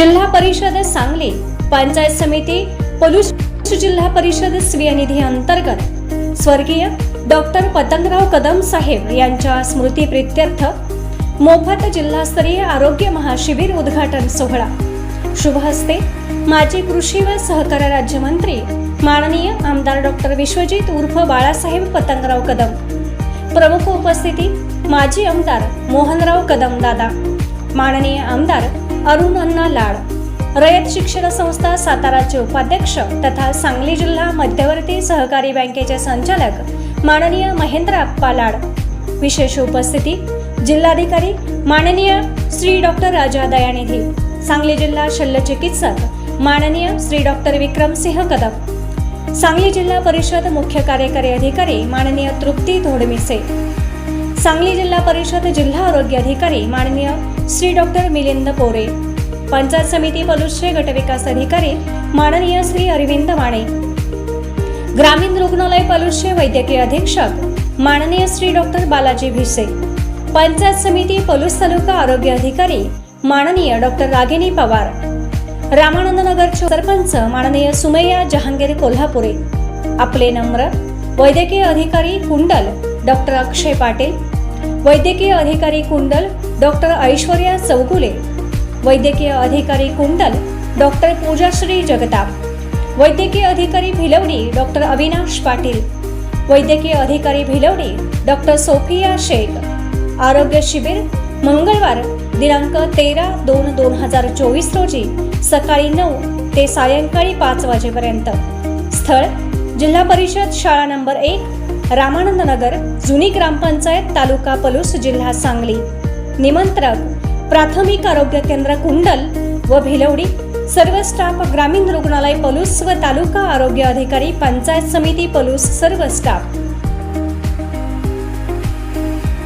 जिल्हा परिषद सांगली पंचायत समिती पलूस जिल्हा परिषद स्वीय निधी अंतर्गत. स्वर्गीय डॉक्टर पतंगराव कदम साहेब यांच्या स्मृतीप्रित्यर्थ मोफत जिल्हास्तरीय आरोग्य महाशिबिर उद्घाटन सोहळा. शुभ हस्ते माजी कृषी व सहकार राज्यमंत्री माननीय आमदार डॉक्टर विश्वजित उर्फ बाळासाहेब पतंगराव कदम. प्रमुख उपस्थिती माजी आमदार मोहनराव कदम दादा. माननीय आमदार अरुण अण्णा लाड. रयत शिक्षण संस्था साताराचे उपाध्यक्ष तथा सांगली जिल्हा मध्यवर्ती सहकारी बँकेचे संचालक माननीय महेंद्र अप्पा लाड. विशेष उपस्थिती जिल्हाधिकारी माननीय श्री डॉक्टर राजा दयानिधी सांगली जिल्हा शल्यचिकित्सक माननीय श्री डॉक्टर विक्रमसिंह कदम. सांगली जिल्हा परिषद मुख्य कार्यकारी अधिकारी माननीय तृप्ती धोडमिसे. सांगली जिल्हा परिषद जिल्हा आरोग्य अधिकारी माननीय श्री डॉक्टर मिलिंद पोरे पंचायत समिती पलुसचे गटविकास अधिकारी माननीय श्री अरविंद माने ग्रामीण रुग्णालय पलुसचे वैद्यकीय अधीक्षक माननीय श्री डॉक्टर बालाजी भिसे पंचायत समिती पलूस तालुका आरोग्य अधिकारी माननीय डॉक्टर रागिनी पवार रामानंद नगरचे सरपंच माननीय सुमैया जहांगीर कोल्हापुरे आपले नम्र वैद्यकीय अधिकारी कुंडल डॉक्टर अक्षय पाटील वैद्यकीय अधिकारी कुंडल डॉक्टर ऐश्वर्या चौगुले वैद्यकीय अधिकारी कुंडल डॉक्टर पूजाश्री जगताप वैद्यकीय अधिकारी भिलवडी डॉक्टर अविनाश पाटील वैद्यकीय अधिकारी भिलवडी डॉक्टर सोफिया शेख आरोग्य शिबिर मंगळवार दिनांक तेरा दोन दोन हजार चोवीस रोजी सकाळी नऊ ते सायंकाळी पाच वाजेपर्यंत. स्थळ जिल्हा परिषद शाळा नंबर एक रामानंद नगर जुनी ग्रामपंचायत तालुका पलूस जिल्हा सांगली. निमंत्रक प्राथमिक आरोग्य केंद्र कुंडल व भिलवडी सर्व स्टाफ ग्रामीण रुग्णालय पलूस व तालुका आरोग्य अधिकारी पंचायत समिती पलूस सर्व स्टाफ.